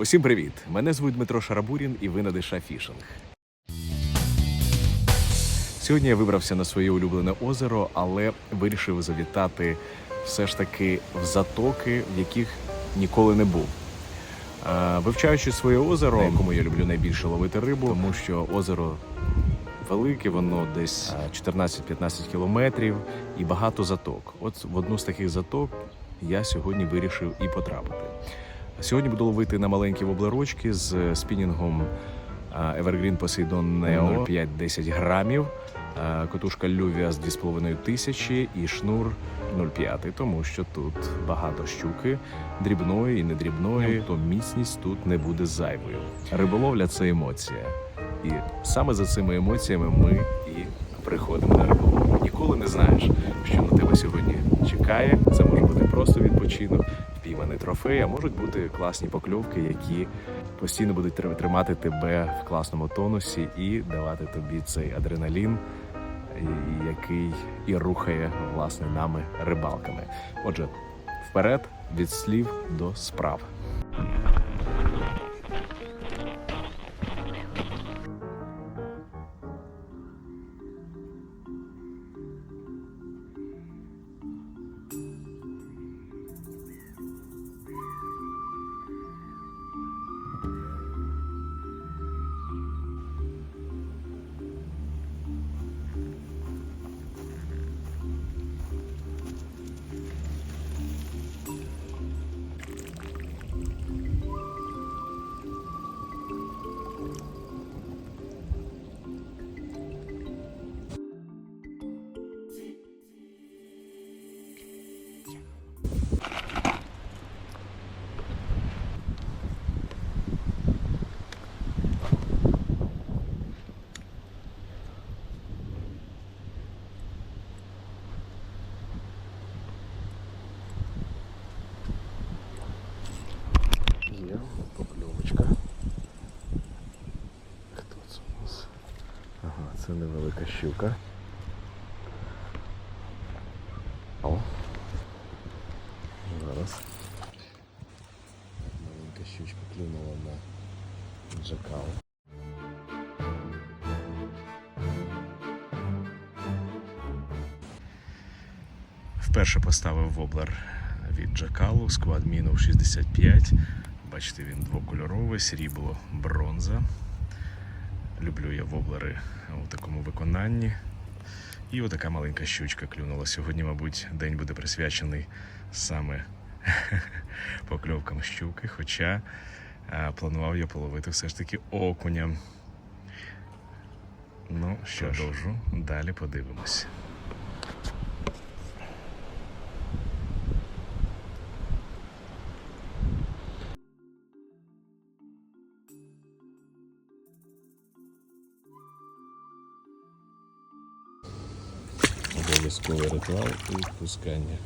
Усім привіт! Мене звуть Дмитро Шарабурін і ви на Диша Фішинг. Сьогодні я вибрався на своє улюблене озеро, але вирішив завітати все ж таки в затоки, в яких ніколи не був. Е, Вивчаючи своє озеро, на якому я люблю найбільше ловити рибу, тому що озеро велике, воно десь е, 14-15 кілометрів і багато заток. От в одну з таких заток я сьогодні вирішив і потрапити. Сьогодні буду ловити на маленькі воблерочки з спінінгом е, Evergreen Poseidon Neo 5-10 грамів, е, котушка Лювіас 2,5 тисячі і шнур 0,5, тому що тут багато щуки, дрібної і недрібної, то міцність тут не буде зайвою. Риболовля це емоція. І саме за цими емоціями ми і приходимо на риболовлю. Ніколи не знаєш, що на тебе сьогодні чекає. Це може бути просто відпочинок, впійманий трофей, а можуть бути класні покльовки, які постійно будуть тримати тебе в класному тонусі і давати тобі цей адреналін, який і рухає власне нами рибалками. Отже, вперед від слів до справ. Це невелика щука. О. Зараз. Маленька щучка клюнула на джакал. Вперше поставив воблер від Джакалу, склад мінус 65. Бачите, він двокольоровий, срібло, бронза. Люблю я воблери у такому виконанні. І отака маленька щучка клюнула. Сьогодні, мабуть, день буде присвячений саме покльовкам щуки, хоча планував я половити все ж таки окуня. Ну, що ж, далі подивимось. Обов'язковий ритуал і відпускання.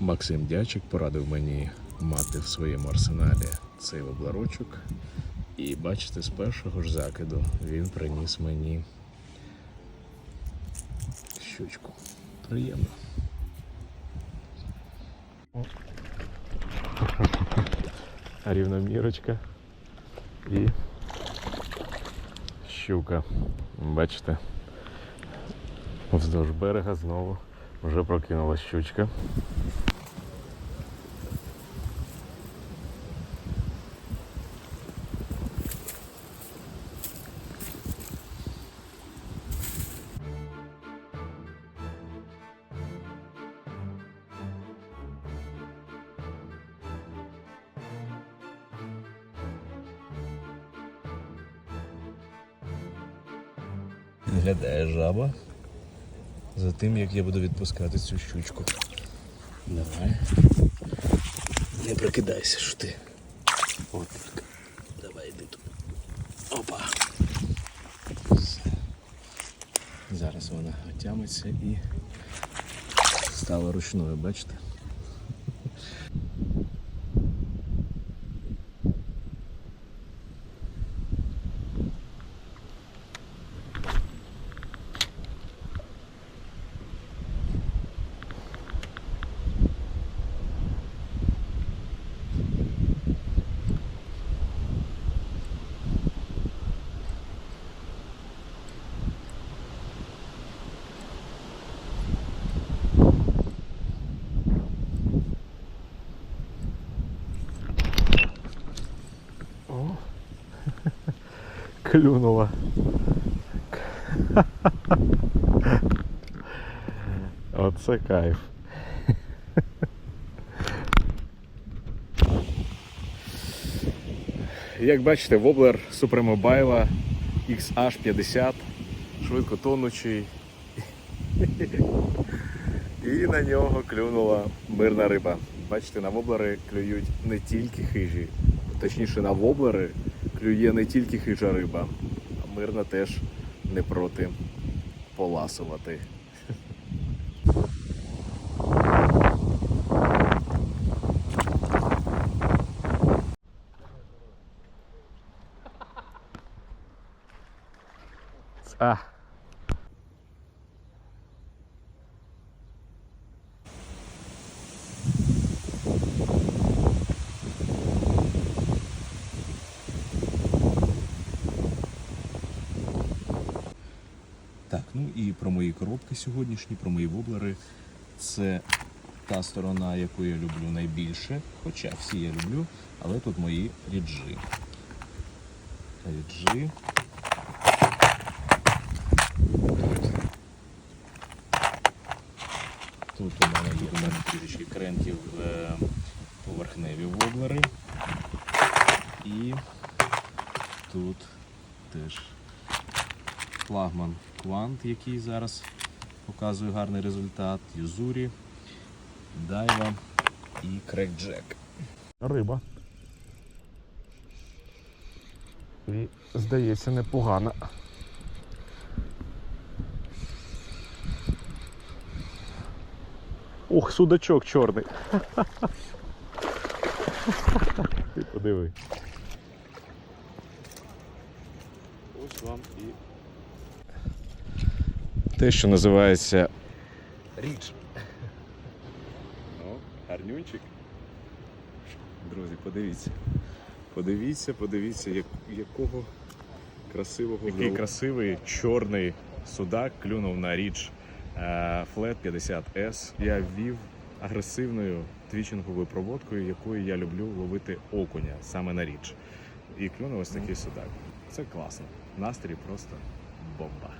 Максим Дячик порадив мені мати в своєму арсеналі цей вобларочок. І бачите, з першого ж закиду він приніс мені щучку. Приємно. Рівномірочка і щука. Бачите, вздовж берега знову вже прокинула щучка. Виглядає жаба за тим, як я буду відпускати цю щучку. Давай. Не прикидайся, що ти. От так. Давай йди тут. Опа. Зараз вона отямиться і стала ручною, бачите? Клюнула. Оце кайф. Як бачите, воблер Супермобайла XH50, швидко тонучий. І на нього клюнула мирна риба. Бачите, на воблери клюють не тільки хижі, точніше на воблери клює не тільки хижа риба, а мирна теж не проти поласувати. А. Так, ну і про мої коробки сьогоднішні, про мої воблери. Це та сторона, яку я люблю найбільше, хоча всі я люблю, але тут мої ріджі. Ріджі. Тут у мене є у мене трішечки кренків е, поверхневі воблери. І тут теж флагман Квант, який зараз показує гарний результат, Юзурі, Дайва і Крекджек. Риба. І, здається, непогана. Ух, судачок чорний. Ти подиви. Ось вам і. Те, що називається річ. О, гарнюнчик. Друзі, подивіться. Подивіться, подивіться, як, якого красивого. Який красивий чорний судак клюнув на річ Flat 50S. Я ввів агресивною твічинговою проводкою, якою я люблю ловити окуня саме на річ. І клюнув ось такий судак. Це класно. Настрій просто бомба.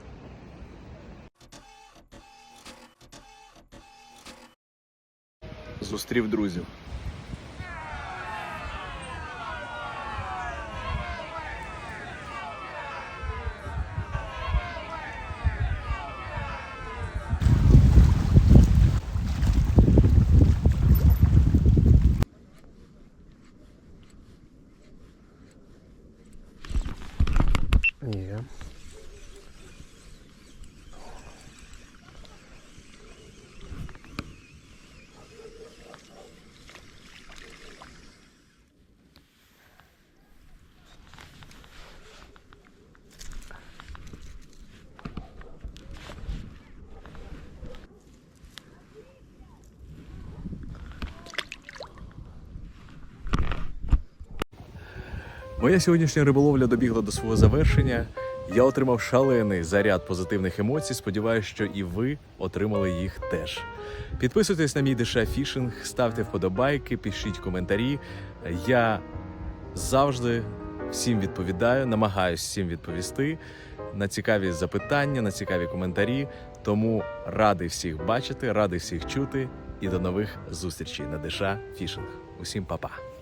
Зустрів друзів. Моя сьогоднішня риболовля добігла до свого завершення. Я отримав шалений заряд позитивних емоцій. Сподіваюся, що і ви отримали їх теж. Підписуйтесь на мій Диша Фішинг, ставте вподобайки, пишіть коментарі. Я завжди всім відповідаю, намагаюся всім відповісти на цікаві запитання, на цікаві коментарі. Тому радий всіх бачити, радий всіх чути і до нових зустрічей на Диша Фішинг. Усім па-па!